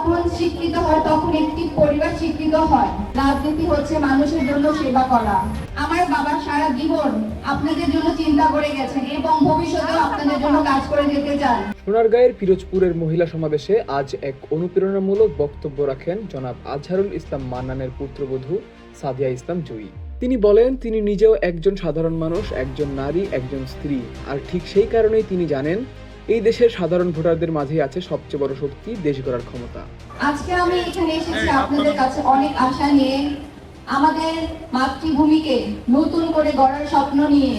যখন শিক্ষিত হয়, তখন একটি পরিবার শিক্ষিত হয়। রাজনীতি হচ্ছে মানুষের জন্য সেবা করা। আমার বাবা সারা জীবন আপনাদের জন্য চিন্তা করে গেছেন এবং ভবিষ্যতেও আপনাদের জন্য কাজ করে যেতে চান। সোনারগাঁয়ের পিরোজপুরের মহিলা সমাবেশে আজ এক অনুপ্রেরণামূলক বক্তব্য রাখেন জনাব আজহারুল ইসলাম মান্নানের পুত্রবধূ সাদিয়া ইসলাম জয়ী তিনি বলেন, তিনি নিজেও একজন সাধারণ মানুষ, একজন নারী, একজন স্ত্রী। আর ঠিক সেই কারণেই তিনি জানেন এই দেশের সাধারণ ভোটারদের মাঝেই আছে সবচেয়ে বড় শক্তি, দেশ গড়ার ক্ষমতা। আজকে আমি এখানে এসেছি আপনাদের কাছে অনেক আশা নিয়ে, আমাদের মাতৃভূমিকে নতুন করে গড়ার স্বপ্ন নিয়ে।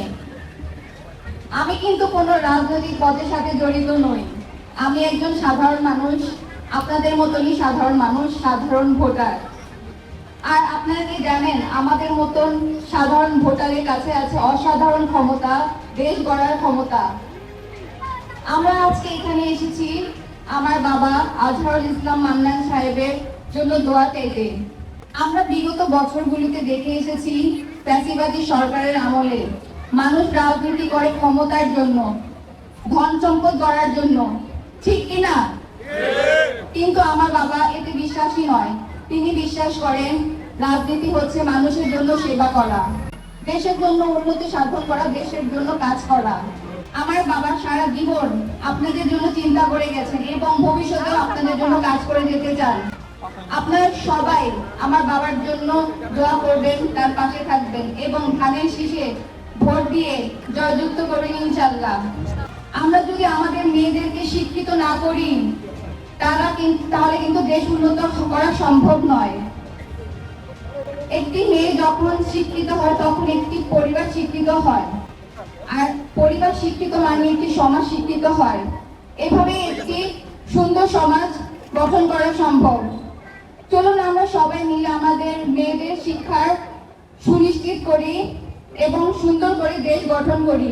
আমি কিন্তু কোনো রাজনৈতিক পদের সাথে জড়িত নই। আমি একজন সাধারণ মানুষ, আপনাদের মতনই সাধারণ মানুষ, সাধারণ ভোটার। আর আপনারা কি জানেন, আমাদের মতন সাধারণ ভোটারের কাছে আছে অসাধারণ ক্ষমতা, দেশ গড়ার ক্ষমতা। আমরা আজকে এখানে এসেছি আমার বাবা আজহারুল ইসলাম মান্নান সাহেবের জন্য দোয়া চাইতে। আমরা বিগত বছরগুলিতে দেখে এসেছি ফ্যাসিবাদী সরকারের আমলে মানুষ রাজনীতি করে ক্ষমতার জন্য, ধন সম্পদ গড়ার জন্য। ঠিক কিনা কিন্তু আমার বাবা এতে বিশ্বাসী নয়। তিনি বিশ্বাস করেন রাজনীতি হচ্ছে মানুষের জন্য সেবা করা, দেশের জন্য উন্নতি সাধন করা, দেশের জন্য কাজ করা। আমার বাবা সারা জীবন আপনাদের জন্য চিন্তা করে গেছেন এবং ভবিষ্যতেও আপনাদের জন্য কাজ করে যেতে চান। আপনারা সবাই আমার বাবার জন্য দোয়া করবেন, তার পাশে থাকবেন এবং ধানের শীষে ভোট দিয়ে জয়যুক্ত করবেন ইনশাল্লাহ আমরা যদি আমাদের মেয়েদেরকে শিক্ষিত না করি, তারা কিন্তু তাহলে কিন্তু দেশ উন্নত করা সম্ভব নয়। একটি মেয়ে যখন শিক্ষিত হয়, তখন একটি পরিবার শিক্ষিত হয়। আর পরিবার শিক্ষিত মানে একটি সমাজ শিক্ষিত হয়? এভাবে একটি সুন্দর সমাজ গঠন করা সম্ভব। চলুন আমরা সবাই মিলে আমাদের মেয়েদের শিক্ষার সুনিশ্চিত করি এবং সুন্দর করে দেশ গঠন করি।